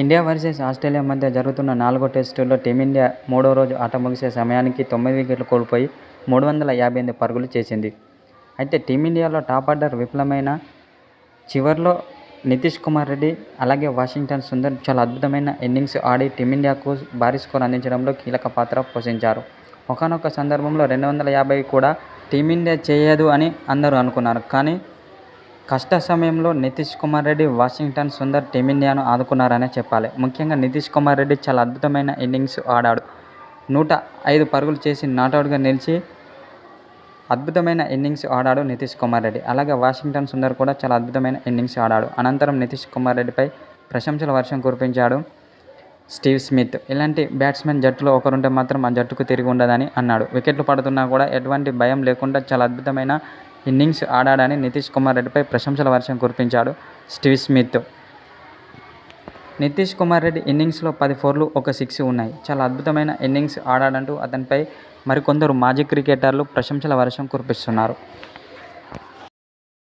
India versus Australia మధ్య జరుగుతున్న నాలుగో టెస్టులో టీమిండియా మూడో రోజు ఆట ముగిసే సమయానికి తొమ్మిది వికెట్లు కోల్పోయి మూడు వందల యాభై ఎనిమిది పరుగులు చేసింది. అయితే టీమిండియాలో టాప్ ఆర్డర్ విఫలమైన చివర్లో నితీష్ కుమార్ రెడ్డి, అలాగే వాషింగ్టన్ సుందర్ చాలా అద్భుతమైన ఇన్నింగ్స్ ఆడి టీమిండియాకు భారీ స్కోర్ అందించడంలో కీలక పాత్ర పోషించారు. ఒకనొక సందర్భంలో రెండు వందల యాభై కూడా టీమిండియా చేయదు అని అందరూ అనుకున్నారు. కానీ కష్ట సమయంలో నితీష్ కుమార్ రెడ్డి, వాషింగ్టన్ సుందర్ టీమిండియాను ఆదుకున్నారనే చెప్పాలి. ముఖ్యంగా నితీష్ కుమార్ రెడ్డి చాలా అద్భుతమైన ఇన్నింగ్స్ ఆడాడు. నూట ఐదు పరుగులు చేసి నాటౌట్గా నిలిచి అద్భుతమైన ఇన్నింగ్స్ ఆడాడు నితీష్ కుమార్ రెడ్డి. అలాగే వాషింగ్టన్ సుందర్ కూడా చాలా అద్భుతమైన ఇన్నింగ్స్ ఆడాడు. అనంతరం నితీష్ కుమార్ రెడ్డిపై ప్రశంసల వర్షం కురిపించాడు స్టీవ్ స్మిత్. ఇలాంటి బ్యాట్స్మెన్ జట్టులో ఒకరుంటే మాత్రం ఆ జట్టుకు తిరిగి ఉండదని అన్నాడు. వికెట్లు పడుతున్నా కూడా ఎటువంటి భయం లేకుండా చాలా అద్భుతమైన ఇన్నింగ్స్ ఆడాడని నితీష్ కుమార్ రెడ్డిపై ప్రశంసల వర్షం కురిపించాడు స్టీవ్ స్మిత్. నితీష్ కుమార్ రెడ్డి ఇన్నింగ్స్లో పది ఫోర్లు, ఒక సిక్స్ ఉన్నాయి. చాలా అద్భుతమైన ఇన్నింగ్స్ ఆడాడంటూ అతనిపై మరికొందరు మాజీ క్రికెటర్లు ప్రశంసల వర్షం కురిపిస్తున్నారు.